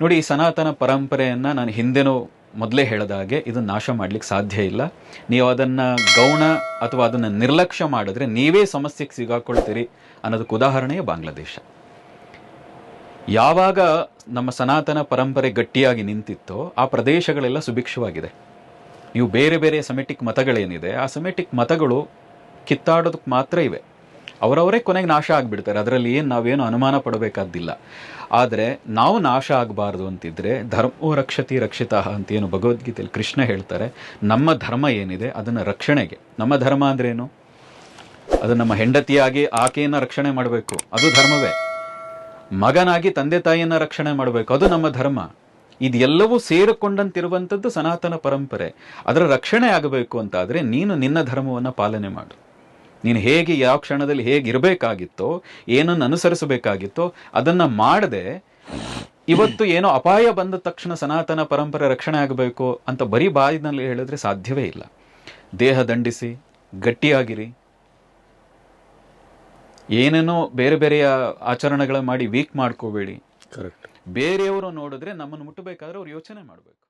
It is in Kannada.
ನೋಡಿ, ಈ ಸನಾತನ ಪರಂಪರೆಯನ್ನು ನಾನು ಹಿಂದೆನೂ ಮೊದಲೇ ಹೇಳಿದ ಹಾಗೆ ಇದು ನಾಶ ಮಾಡ್ಲಿಕ್ಕೆ ಸಾಧ್ಯ ಇಲ್ಲ. ನೀವು ಅದನ್ನು ಗೌಣ ಅಥವಾ ಅದನ್ನು ನಿರ್ಲಕ್ಷ್ಯ ಮಾಡಿದ್ರೆ ನೀವೇ ಸಮಸ್ಯೆಗೆ ಸಿಗಾಕೊಳ್ತೀರಿ ಅನ್ನೋದಕ್ಕೆ ಉದಾಹರಣೆಯೇ ಬಾಂಗ್ಲಾದೇಶ. ಯಾವಾಗ ನಮ್ಮ ಸನಾತನ ಪರಂಪರೆ ಗಟ್ಟಿಯಾಗಿ ನಿಂತಿತ್ತೋ ಆ ಪ್ರದೇಶಗಳೆಲ್ಲ ಸುಭಿಕ್ಷವಾಗಿದೆ. ನೀವು ಬೇರೆ ಬೇರೆ ಸೆಮೆಟಿಕ್ ಮತಗಳೇನಿದೆ, ಆ ಸೆಮೆಟಿಕ್ ಮತಗಳು ಕಿತ್ತಾಡೋದಕ್ಕೆ ಮಾತ್ರ ಇವೆ. ಅವರವರೇ ಕೊನೆಗೆ ನಾಶ ಆಗಿಬಿಡ್ತಾರೆ. ಅದರಲ್ಲಿ ಏನು ನಾವೇನು ಅನುಮಾನ ಪಡಬೇಕಾದ್ದಿಲ್ಲ. ಆದರೆ ನಾವು ನಾಶ ಆಗಬಾರ್ದು ಅಂತಿದ್ರೆ ಧರ್ಮೋ ರಕ್ಷತಿ ರಕ್ಷಿತ ಅಂತ ಏನು ಭಗವದ್ಗೀತೆಯಲ್ಲಿ ಕೃಷ್ಣ ಹೇಳ್ತಾರೆ. ನಮ್ಮ ಧರ್ಮ ಏನಿದೆ ಅದನ್ನು ರಕ್ಷಣೆಗೆ. ನಮ್ಮ ಧರ್ಮ ಅಂದ್ರೇನು? ಅದು ನಮ್ಮ ಹೆಂಡತಿಯಾಗಿ ಆಕೆಯನ್ನು ರಕ್ಷಣೆ ಮಾಡಬೇಕು. ಅದು ಧರ್ಮವೇ. ಮಗನಾಗಿ ತಂದೆ ತಾಯಿಯನ್ನು ರಕ್ಷಣೆ ಮಾಡಬೇಕು. ಅದು ನಮ್ಮ ಧರ್ಮ. ಇದೆಲ್ಲವೂ ಸೇರಿಕೊಂಡಂತಿರುವಂಥದ್ದು ಸನಾತನ ಪರಂಪರೆ. ಅದರ ರಕ್ಷಣೆ ಆಗಬೇಕು ಅಂತಾದರೆ ನೀನು ನಿನ್ನ ಧರ್ಮವನ್ನು ಪಾಲನೆ ಮಾಡು. ನೀನು ಹೇಗೆ ಯಾವ ಕ್ಷಣದಲ್ಲಿ ಹೇಗೆ ಇರಬೇಕಾಗಿತ್ತೋ ಏನನ್ನು ಅನುಸರಿಸಬೇಕಾಗಿತ್ತೋ ಅದನ್ನು ಮಾಡದೆ ಇವತ್ತು ಏನೋ ಅಪಾಯ ಬಂದ ತಕ್ಷಣ ಸನಾತನ ಪರಂಪರೆ ರಕ್ಷಣೆ ಆಗಬೇಕು ಅಂತ ಬರೀ ಬಾಯಿನಲ್ಲಿ ಹೇಳಿದ್ರೆ ಸಾಧ್ಯವೇ ಇಲ್ಲ. ದೇಹ ದಂಡಿಸಿ ಗಟ್ಟಿಯಾಗಿರಿ. ಏನೇನೋ ಬೇರೆ ಬೇರೆಯ ಆಚರಣೆಗಳ ಮಾಡಿ ವೀಕ್ ಮಾಡ್ಕೋಬೇಡಿ. ಕರೆಕ್ಟ್ ಬೇರೆಯವರು ನೋಡಿದ್ರೆ ನಮ್ಮನ್ನು ಮುಟ್ಟಬೇಕಾದ್ರೆ ಅವ್ರು ಯೋಚನೆ ಮಾಡಬೇಕು.